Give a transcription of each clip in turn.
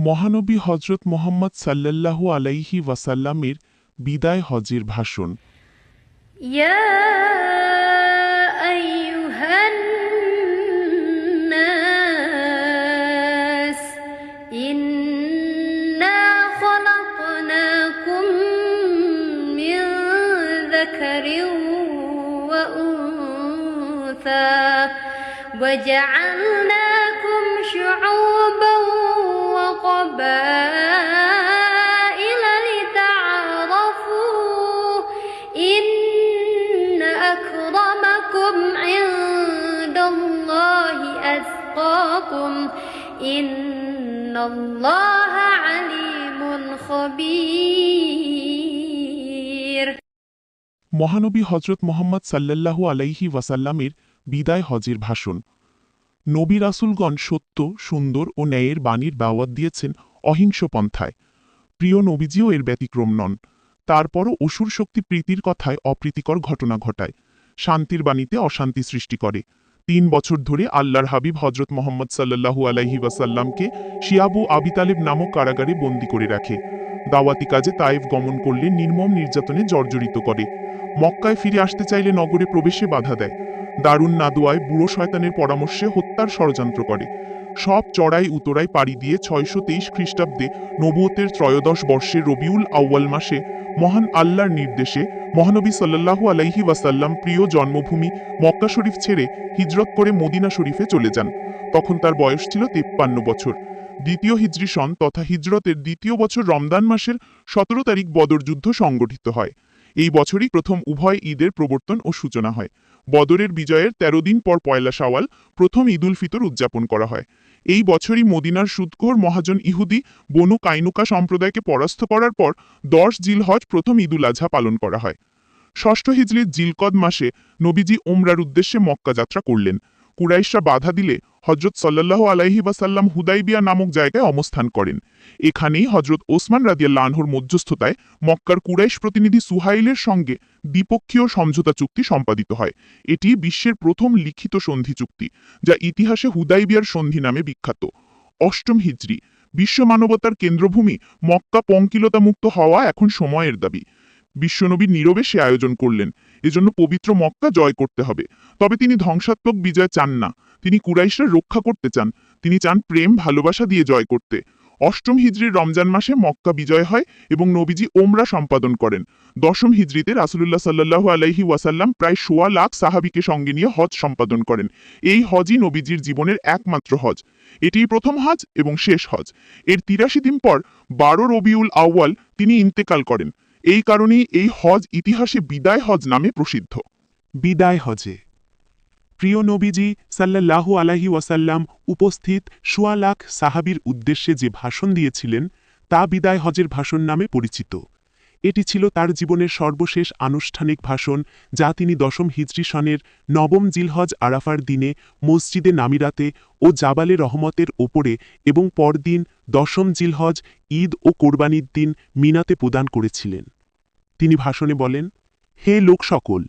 মহানবী হজরত মোহাম্মদ সাল্লাল্লাহু আলাইহি ওয়াসাল্লামের বিদায় হজের ভাষণ يا أيها মহানবী হজরত মোহাম্মদ সাল্লাল্লাহু আলাইহি ওয়াসাল্লামের বিদায় হজের ভাষণ। নবী রাসুলগণ সত্য, সুন্দর ও ন্যায়ের বাণীর দাওয়াত দিয়েছেন অহিংস পন্থায়। প্রিয় নবীজিও এর ব্যতিক্রম নন। তারপরও অসুর শক্তি প্রীতির কথায় অপ্রীতিকর ঘটনা ঘটায়। শান্তির বাণীতে অশান্তি সৃষ্টি করে। তিন বছর ধরে আল্লাহর হাবিব হজরত মোহাম্মদ সাল্লু আলাইহি ওয়াসাল্লামকে শিয়াবু আবি তালেব নামক কারাগারে বন্দী করে রাখে। দাওয়াতি কাজে তায়েফ গমন করলে নির্মম নির্যাতনে জর্জরিত করে। মক্কায় ফিরে আসতে চাইলে নগরে প্রবেশে বাধা দেয়। দারুণ নাদুয়ায় বুড়ো শয়তানের পরামর্শে হত্যার ষড়যন্ত্র করে। সব চড়াই উতরাই পাড়ি দিয়ে ছয়শো তেইশ খ্রিস্টাব্দে নবুয়তের ত্রয়োদশ বর্ষের রবিউল আউয়াল মাসে মহান আল্লাহর নির্দেশে মহানবী সাল্লাল্লাহু আলাইহি ওয়াসাল্লাম প্রিয় জন্মভূমি মক্কা শরীফ ছেড়ে হিজরত করে মদিনা শরীফে চলে যান। তখন তার বয়স ছিল তেপ্পান্ন বছর। দ্বিতীয় হিজরি সন তথা হিজরতের দ্বিতীয় বছর রমদান মাসের সতেরো তারিখ বদর যুদ্ধ সংগঠিত হয়। এই বছরই প্রথম উভয় ঈদের প্রবর্তন ও সূচনা হয়। বদরের বিজয়ের তেরো দিন পর পয়লা সাওয়াল প্রথম ঈদুল ফিতর উদযাপন করা হয়। এই বছরই মদিনার সুদখোর মহাজন ইহুদি বনু কাইনুকা সম্প্রদায়কে পরাস্ত করার পর দশ জিলহজ প্রথম ঈদুল আজহা পালন করা হয়। ষষ্ঠ হিজলির জিলকদ মাসে নবীজি ওমরার উদ্দেশ্যে মক্কা যাত্রা করলেন। কুরাইশরা বাধা দিলে হজরত সাল্লাল্লাহু আলাইহি ওয়াসাল্লাম হুদাইবিয়া নামক জায়গায় অবস্থান করেন। এখানেই হজরত ওসমান রাদিয়াল্লাহ আনহুর মধ্যস্থতায় মক্কার কুরাইশ প্রতিনিধি সুহাইলের সঙ্গে দ্বিপক্ষীয় সমঝোতা চুক্তি সম্পাদিত হয়। এটি বিশ্বের প্রথম লিখিত সন্ধি চুক্তি, যা ইতিহাসে হুদাইবিয়ার সন্ধি নামে বিখ্যাত। অষ্টম হিজরি, বিশ্ব মানবতার কেন্দ্রভূমি মক্কা পঙ্কিলতামুক্ত হওয়া এখন সময়ের দাবি। বিশ্বনবী নীরবে সে আয়োজন করলেন। এজন্য পবিত্র মক্কা জয় করতে হবে। তবে তিনি ধ্বংসাত্মক বিজয় চান না। তিনি কুরাইশরা রক্ষা করতে চান। তিনি চান প্রেম, ভালোবাসা দিয়ে জয় করতে। অষ্টম হিজরির রমজান মাসে মক্কা বিজয় হয় এবং নবীজি ওমরা সম্পাদন করেন। দশম হিজরিতে রাসুলুল্লাহ সাল্লাহু আলাইহি ওয়াসাল্লাম প্রায় সোয়া লাখ সাহাবিকে সঙ্গে নিয়ে হজ সম্পাদন করেন। এই হজই নবীজির জীবনের একমাত্র হজ। এটিই প্রথম হজ এবং শেষ হজ। এর তিরাশি দিন পর বারো রবিউল আউয়াল তিনি ইন্তেকাল করেন। এই কারণেই এই হজ ইতিহাসে বিদায় হজ নামে প্রসিদ্ধ। বিদায় হজে। প্রিয় নবীজি সাল্লাল্লাহু আলাহি ওয়াসাল্লাম উপস্থিত সোয়া লাখ সাহাবির উদ্দেশ্যে যে ভাষণ দিয়েছিলেন, তা বিদায় হজের ভাষণ নামে পরিচিত। এটি ছিল তার জীবনের সর্বশেষ আনুষ্ঠানিক ভাষণ, যা তিনি দশম হিজরি সনের নবম জিলহজ আরাফার দিনে মসজিদে নামিরাতে ও জাবালে রহমতের ওপরে এবং পরদিন দশম জিলহজ, ঈদ ও কোরবানির দিন মিনাতে প্রদান করেছিলেন। তিনি ভাষণে বলেন, হে লোক সকল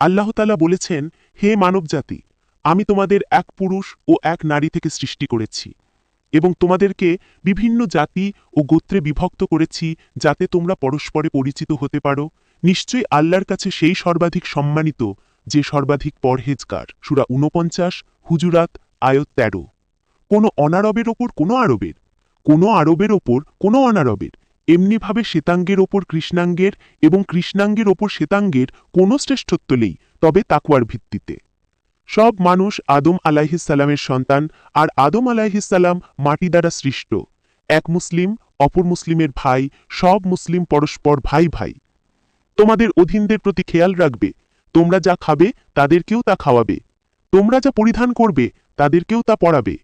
আল্লাহতালা বলেছেন, হে মানবজাতি, আমি তোমাদের এক পুরুষ ও এক নারী থেকে সৃষ্টি করেছি। এবং তোমাদেরকে বিভিন্ন জাতি ও গোত্রে বিভক্ত করেছি যাতে তোমরা পরস্পরে পরিচিত হতে পারো। নিশ্চয়ই আল্লাহর কাছে সেই সর্বাধিক সম্মানিত, যে সর্বাধিক পরহেজগার। সুরা ঊনপঞ্চাশ, হুজুরাত, আয়ত তেরো। কোনো অনারবের ওপর, কোনো আরবের। কোনো আরবের ওপর, কোনো অনারবের। এমনিভাবে শ্বেতাঙ্গের ওপর কৃষ্ণাঙ্গের এবং কৃষ্ণাঙ্গের ওপর শ্বেতাঙ্গের কোনো শ্রেষ্ঠত্ব নেই, তবে তাকুয়ার ভিত্তিতে। সব মানুষ আদম আলাইহিসাল্লামের সন্তান, আর আদম আলাইহিসাল্লাম মাটি দ্বারা সৃষ্ট। এক মুসলিম, অপর মুসলিমের ভাই, সব মুসলিম পরস্পর ভাই ভাই। তোমাদের অধীনদের প্রতি খেয়াল রাখবে, তোমরা যা খাবে, তাদেরকেও তা খাওয়াবে। তোমরা যা পরিধান করবে, তাদেরকেও তা পড়াবে।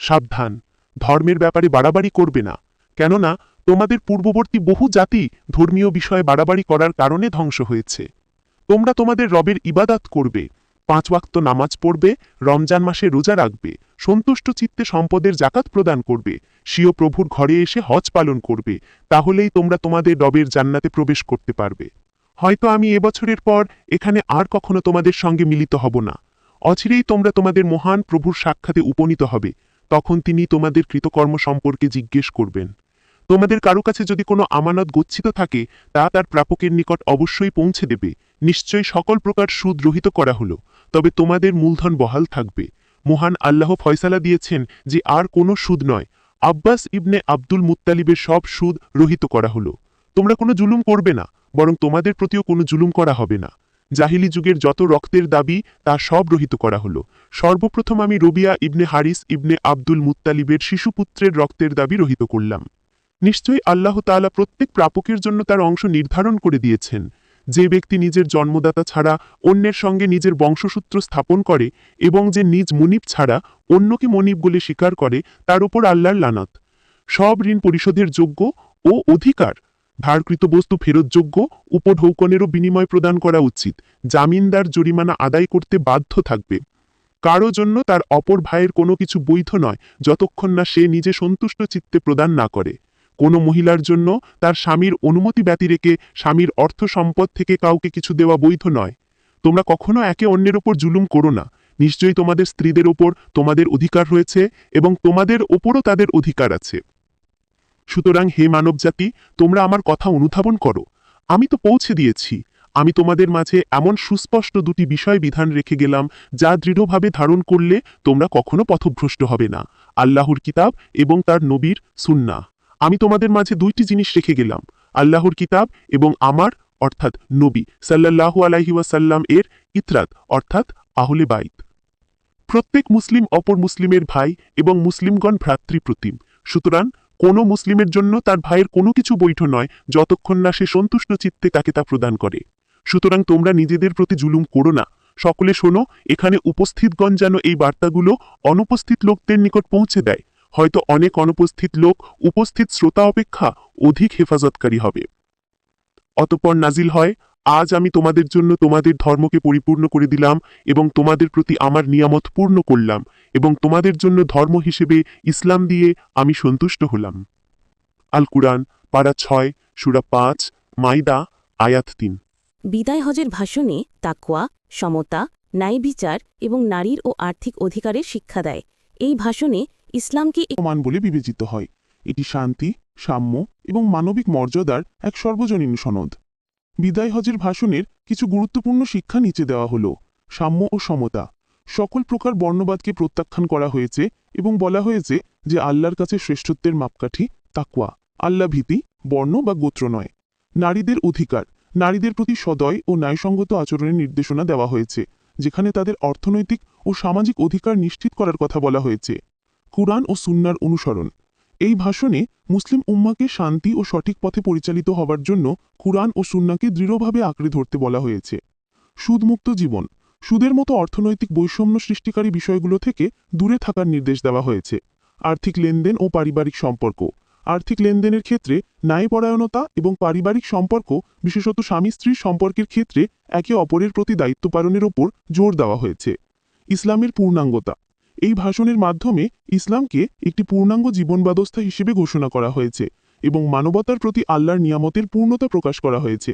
সাবধান, ধর্মের ব্যাপারে বাড়াবাড়ি করবে না, কেননা তোমাদের পূর্ববর্তী বহু জাতি ধর্মীয় বিষয়ে বাড়াবাড়ি করার কারণে ধ্বংস হয়েছে। তোমরা তোমাদের রবের ইবাদাত করবে পাঁচ ওয়াক্ত নামাজ পড়বে, রমজান মাসে রোজা রাখবে, সন্তুষ্ট চিত্তে সম্পদের জাকাত প্রদান করবে, স্বীয় প্রভুর ঘরে এসে হজ পালন করবে, তাহলেই তোমরা তোমাদের ডবের জান্নাতে প্রবেশ করতে পারবে। হয়তো আমি এবছরের পর এখানে আর কখনো তোমাদের সঙ্গে মিলিত হব না। অচিরেই তোমরা তোমাদের মহান প্রভুর সাক্ষাতে উপনীত হবে, তখন তিনি তোমাদের কৃতকর্ম সম্পর্কে জিজ্ঞেস করবেন। তোমাদের কারও কাছে যদি কোনো আমানত গচ্ছিত থাকে, তা তার প্রাপকের নিকট অবশ্যই পৌঁছে দেবে, নিশ্চয়ই সকল প্রকার সুদ রহিত করা হলো। তবে তোমাদের মূলধন বহাল থাকবে। মহান আল্লাহ ফয়সালা দিয়েছেন যে আর কোনো সুদ নয়। আব্বাস ইবনে আব্দুল মুত্তালিবের সব সুদ রহিত করা হলো। তোমরা কোনো জুলুম করবে না, বরং তোমাদের প্রতিও কোনো জুলুম করা হবে না। জাহিলি যুগের যত রক্তের দাবি, তা সব রহিত করা হলো। সর্বপ্রথম আমি রবিয়া ইবনে হারিস ইবনে আব্দুল মুত্তালিবের শিশুপুত্রের রক্তের দাবি রহিত করলাম। নিশ্চয়ই আল্লাহ তাআলা প্রত্যেক প্রাপকের জন্য তার অংশ নির্ধারণ করে দিয়েছেন। যে ব্যক্তি নিজের জন্মদাতা ছাড়া অন্যের সঙ্গে নিজের বংশসূত্র স্থাপন করে এবং যে নিজ মুনিব ছাড়া অন্যকে মনিব বলে স্বীকার করে, তার উপর আল্লাহর লানত। সব ঋণ পরিশোধের যোগ্য ও অধিকার। ধারকৃত বস্তু ফেরতযোগ্য উপঢৌকনেরও বিনিময় প্রদান করা উচিত। জামিনদার জরিমানা আদায় করতে বাধ্য থাকবে। কারও জন্য তার অপর ভাইয়ের কোনো কিছু বৈধ নয়, যতক্ষণ না সে নিজে সন্তুষ্ট চিত্তে প্রদান না করে। কোনো মহিলার জন্য তার স্বামীর অনুমতি ব্যতি রেখে স্বামীর অর্থ সম্পদ থেকে কাউকে কিছু দেওয়া বৈধ নয়। তোমরা কখনো একে অন্যের ওপর জুলুম করো না। নিশ্চয়ই তোমাদের স্ত্রীদের ওপর তোমাদের অধিকার রয়েছে এবং তোমাদের ওপরও তাদের অধিকার আছে। সুতরাং হে মানবজাতি, তোমরা আমার কথা অনুধাবন করো। আমি তো পৌঁছে দিয়েছি। আমি তোমাদের মাঝে এমন সুস্পষ্ট দুটি বিষয় বিধান রেখে গেলাম, যা দৃঢ়ভাবে ধারণ করলে তোমরা কখনো পথভ্রষ্ট হবে না। আল্লাহর কিতাব এবং তার নবীর সুন্না আমি তোমাদের মাঝে দুইটি জিনিস রেখে গেলাম, আল্লাহর কিতাব এবং আমার, অর্থাৎ নবী সাল্লাল্লাহু আলাইহি ওয়াসাল্লাম এর ইতরাত, অর্থাৎ আহলে বাইত। প্রত্যেক মুসলিম অপর মুসলিমের ভাই এবং মুসলিমগণ ভ্রাতৃপ্রতিম। সুতরাং কোনো মুসলিমের জন্য তার ভাইয়ের কোনো কিছু বৈঠ নয়, যতক্ষণ না সে সন্তুষ্ট চিত্তে তাকে তা প্রদান করে। সুতরাং তোমরা নিজেদের প্রতি জুলুম করো না। সকলে শোনো, এখানে উপস্থিতগণ যেন এই বার্তাগুলো অনুপস্থিত লোকদের নিকট পৌঁছে দেয়। হয়তো অনেক অনুপস্থিত লোক উপস্থিত শ্রোতা অপেক্ষা অধিক হেফাজতকারী হবে। অতপর নাজিল হয়, আজ আমি তোমাদের জন্য তোমাদের ধর্মকে পরিপূর্ণ করে দিলাম এবং তোমাদের প্রতি আমার নিয়ামত পূর্ণ করলাম এবং তোমাদের জন্য ধর্ম হিসেবে ইসলাম দিয়ে আমি সন্তুষ্ট হলাম। আল কুরআন পাড়া ছয়, সুরা পাঁচ, মাইদা, আয়াত তিন। বিদায় হজের ভাষণে তাকওয়া, সমতা, ন্যায় বিচার এবং নারীর ও আর্থিক অধিকারের শিক্ষা দেয়। এই ভাষণে ইসলামকে এক- মান বলে বিবেচিত হয়। এটি শান্তি, সাম্য এবং মানবিক মর্যাদার এক সর্বজনীন সনদ। বিদায় হজের ভাষণের কিছু গুরুত্বপূর্ণ শিক্ষা নিচে দেওয়া হল। সাম্য ও সমতা। সকল প্রকার বর্ণবাদকে প্রত্যাখ্যান করা হয়েছে এবং বলা হয়েছে যে আল্লাহর কাছে শ্রেষ্ঠত্বের মাপকাঠি তাকুয়া আল্লাহ ভীতি, বর্ণ বা গোত্র নয়। নারীদের অধিকার। নারীদের প্রতি সদয় ও ন্যায়সঙ্গত আচরণের নির্দেশনা দেওয়া হয়েছে, যেখানে তাদের অর্থনৈতিক ও সামাজিক অধিকার নিশ্চিত করার কথা বলা হয়েছে। কুরআন ও সুন্নার অনুসরণ। এই ভাষণে মুসলিম উম্মাকে শান্তি ও সঠিক পথে পরিচালিত হবার জন্য কুরআন ও সুন্নাকে দৃঢ়ভাবে আঁকড়ে ধরতে বলা হয়েছে। সুদমুক্ত জীবন। সুদের মতো অর্থনৈতিক বৈষম্য সৃষ্টিকারী বিষয়গুলো থেকে দূরে থাকার নির্দেশ দেওয়া হয়েছে। আর্থিক লেনদেন ও পারিবারিক সম্পর্ক। আর্থিক লেনদেনের ক্ষেত্রে ন্যায়পরায়ণতা এবং পারিবারিক সম্পর্ক, বিশেষত স্বামী স্ত্রীর সম্পর্কের ক্ষেত্রে একে অপরের প্রতি দায়িত্ব পালনের ওপর জোর দেওয়া হয়েছে। ইসলামের পূর্ণাঙ্গতা। এই ভাষণের মাধ্যমে ইসলামকে একটি পূর্ণাঙ্গ জীবন ব্যবস্থা হিসেবে ঘোষণা করা হয়েছে এবং মানবতার প্রতি আল্লাহর নিয়ামতের পূর্ণতা প্রকাশ করা হয়েছে।